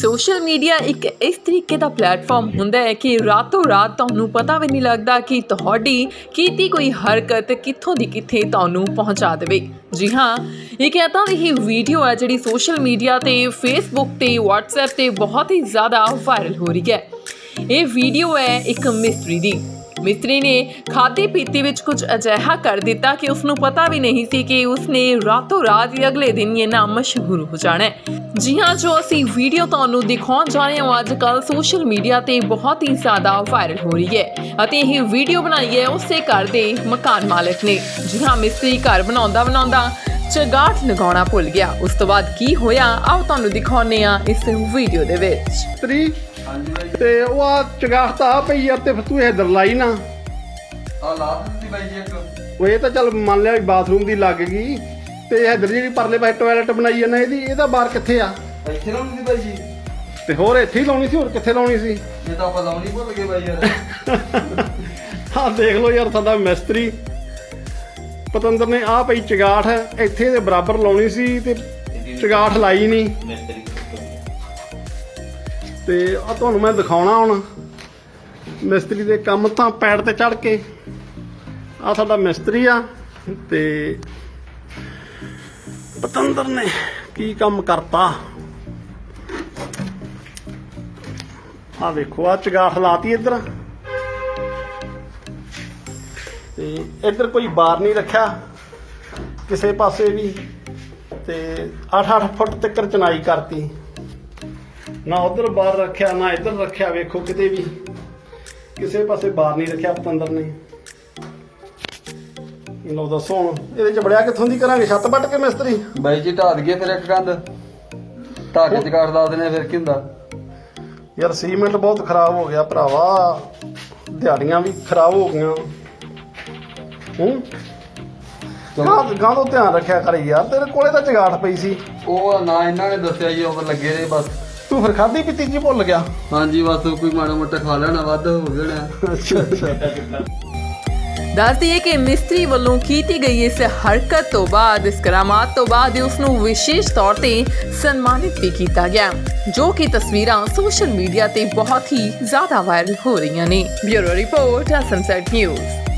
Social media ਇੱਕ ਇਸ ਤਰੀਕੇ ਦਾ ਪਲੇਟਫਾਰਮ ਹੁੰਦਾ ਹੈ ਕਿ ਰਾਤੋਂ ਰਾਤ ਤੁਹਾਨੂੰ ਪਤਾ ਵੀ ਨਹੀਂ ਲੱਗਦਾ ਕਿ ਤੁਹਾਡੀ ਕੀਤੀ ਕੋਈ ਹਰਕਤ ਕਿੱਥੋਂ ਦੀ ਕਿੱਥੇ ਤੁਹਾਨੂੰ ਪਹੁੰਚਾ ਦੇਵੇ। ਜੀ ਹਾਂ, ਇੱਕ ਏਦਾਂ ਦੀ ਹੀ ਵੀਡੀਓ ਹੈ ਜਿਹੜੀ ਸੋਸ਼ਲ ਮੀਡੀਆ ਤੇ ਫੇਸਬੁੱਕ ਤੇ WhatsApp ਤੇ ਬਹੁਤ ਹੀ ਜ਼ਿਆਦਾ ਵਾਇਰਲ ਹੋ ਰਹੀ ਹੈ। ਇਹ ਵੀਡੀਓ ਹੈ ਇੱਕ ਮਿਸਤਰੀ ਦੀ। ਮਿਸਤਰੀ ਨੇ ਖਾਤੇ ਪੀਤੇ ਵਿੱਚ ਕੁਝ ਅਜਿਹਾ ਕਰ ਦਿੱਤਾ ਕਿ ਉਸ ਨੂੰ ਪਤਾ ਵੀ ਨਹੀਂ ਸੀ ਕਿ ਉਸ ਨੇ ਰਾਤੋਂ ਰਾਤ ਹੀ ਅਗਲੇ ਦਿਨ ਇਹ ਨਾਮ ਮਸ਼ਹੂਰ ਹੋ ਜਾਣਾ ਹੈ। ਜੀ ਹਾਂ, ਜੋ ਅਸੀਂ ਵੀਡੀਓ ਤੁਹਾਨੂੰ ਦਿਖਾਉਣ ਜਾ ਰਹੇ ਹਾਂ ਅੱਜ ਕੱਲ ਸੋਸ਼ਲ ਮੀਡੀਆ ਤੇ ਬਹੁਤ ਹੀ ਜ਼ਿਆਦਾ ਵਾਇਰਲ ਹੋ ਰਹੀ ਹੈ ਅਤੇ ਇਹ ਵੀਡੀਓ ਬਣਾਈ ਹੈ ਉਸੇ ਘਰ ਦੇ ਮਕਾਨ ਮਾਲਕ ਨੇ। ਜੀ ਹਾਂ, ਮਿਸਤਰੀ ਘਰ ਬਣਾਉਂਦਾ ਬਣਾਉਂਦਾ ਚਗਾਠ ਲਗਾਉਣਾ ਭੁੱਲ ਗਿਆ। ਉਸ ਤੋਂ ਬਾਅਦ ਕੀ ਹੋਇਆ? ਆਓ ਤੁਹਾਨੂੰ ਦਿਖਾਉਂਦੇ ਆ ਇਸ ਵੀਡੀਓ ਦੇ ਵਿੱਚ। ਤਰੀ ਤੇ ਉਹ ਆ ਚਗਾਖਤਾ ਆ ਪਈ ਆ ਤੇ ਫਿਰ ਤੂੰ ਇਹ ਦਰਲਾਈ ਨਾ। ਆ ਲਾ ਦਿੱਤੀ ਬਾਈ ਜੀ ਇੱਕ। ਉਹ ਇਹ ਤਾਂ ਚੱਲ ਮੰਨ ਲਿਆ ਵੀ ਬਾਥਰੂਮ ਦੀ ਲੱਗ ਗਈ। ਤੇ ਇਹ ਜਿਹੜੀ ਪਰਲੇ ਪਾਸੇ ਟਾਇਲਟ ਬਣਾਈ ਜਾਂਦਾ ਇਹਦੀ ਇਹਦਾ ਬਾਰ ਕਿੱਥੇ ਆ? ਇੱਥੇ ਲਾਉਣੀ ਸੀ ਬਾਈ ਜੀ। ਤੇ ਹੋਰ ਇੱਥੇ ਹੀ ਲਾਉਣੀ ਸੀ ਹੋਰ ਕਿੱਥੇ ਲਾਉਣੀ ਸੀ? ਇਹ ਤਾਂ ਆਪਾਂ ਲਾਉਣੀ ਭੁੱਲ ਗਏ ਬਾਈ ਯਾਰ। ਹਾਂ ਦੇਖ ਲਓ ਯਾਰ ਸਾਡਾ ਮਿਸਤਰੀ। ਪਤੰਦਰ ਨੇ ਆ ਪਈ ਚਗਾਠ ਇੱਥੇ ਦੇ ਬਰਾਬਰ ਲਾਉਣੀ ਸੀ ਤੇ ਚਗਾਠ ਲਾਈ ਨਹੀਂ। ਤੇ ਆ ਤੁਹਾਨੂੰ ਮੈਂ ਦਿਖਾਉਣਾ ਹੁਣ। ਮਿਸਤਰੀ ਦੇ ਕੰਮ ਤਾਂ ਪੈੜ ਤੇ ਚੜ ਕੇ। ਆ ਸਾਡਾ ਮਿਸਤਰੀ ਆ ਤੇ ਪਤੰਦਰ ਨੇ ਕੀ ਕੰਮ ਕਰਤਾ। ਆ ਵੇਖੋ ਆ ਚਗਾਠ ਲਾਤੀ ਇੱਧਰ। ਤੇ ਇੱਧਰ ਕੋਈ ਬਾਰ ਨਹੀਂ ਰੱਖਿਆ। ਕਿਸੇ ਪਾਸੇ ਵੀ। ਤੇ 8-8 ਫੁੱਟ ਤੱਕ ਚਨਾਈ ਕਰਤੀ। ਨਾ ਉਧਰ ਬਾਰ ਰੱਖਿਆ ਨਾ ਇੱਧਰ ਰੱਖਿਆ ਵੇਖੋ ਕਿਤੇ ਵੀ। ਕਿਸੇ ਪਾਸੇ ਬਾਰ ਨਹੀਂ ਰੱਖਿਆ ਪਤੰਦਰ ਨੇ ਲੋ ਦੱਸੋ ਹੁਣ ਇਹਦੇ ਚ ਬੜਿਆ ਕਿੱਥੋਂ ਦੀ ਕਰਾਂਗੇ? ਛੱਤ ਵੱਟ ਕੇ ਮਿਸਤਰੀ? ਬਾਈ ਜੀ ਢਾਹ ਦਈਏ ਫਿਰ ਇੱਕ ਕੰਧ। ਢਾਹ ਕੇ ਚਕਾੜ ਲਾ ਦਿੰਦੇ ਫਿਰ ਕੀ ਹੁੰਦਾ? ਯਾਰ ਸੀਮੈਂਟ ਬਹੁਤ ਖਰਾਬ ਹੋ ਗਿਆ ਭਰਾਵਾ। ਦਿਹਾੜੀਆਂ ਵੀ ਖਰਾਬ ਹੋ ਗਈਆਂ। ਹੂੰ? ਗਾਂ ਗਾਂ ਤੋਂ ਧਿਆਨ ਰੱਖਿਆ ਕਰ ਯਾਰ ਤੇਰੇ ਕੋਲੇ ਤਾਂ ਜਗਾੜ ਪਈ ਸੀ। ਉਹ ਨਾ ਇਹਨਾਂ ਨੇ ਦੱਸਿਆ ਜੀ ਉਹ ਲੱਗੇ ਰਹੇ ਬਸ। ਤੂੰ ਫਿਰ ਖਾਦੀ ਪੀਤੀ ਜੀ ਭੁੱਲ ਗਿਆ? ਹਾਂਜੀ ਬਸ ਕੋਈ ਮਾੜਾ ਮੋਟਾ ਖਾ ਲੈਣਾ ਵੱਧ ਹੋ ਜਾਣਾ। ਅੱਛਾ ਅੱਛਾ। ਦੱਸ ਦਈਏ ਕਿ ਮਿਸਤਰੀ ਵੱਲੋਂ ਕੀਤੀ ਗਈ ਇਸ ਹਰਕਤ ਤੋਂ ਬਾਅਦ ਇਸ ਕਰਾਮਾਤ ਤੋਂ ਬਾਅਦ ਉਸ ਨੂੰ ਵਿਸ਼ੇਸ਼ ਤੌਰ ਤੇ ਸਨਮਾਨਿਤ ਵੀ ਕੀਤਾ ਗਿਆ ਜੋ ਕਿ ਤਸਵੀਰਾਂ ਸੋਸ਼ਲ ਮੀਡੀਆ ਤੇ ਬਹੁਤ ਹੀ ਜ਼ਿਆਦਾ ਵਾਇਰਲ ਹੋ ਰਹੀਆਂ ਨੇ। ਬਿਊਰੋ ਰਿਪੋਰਟ ਅਸਮਸੈਟ ਨਿਊਜ਼।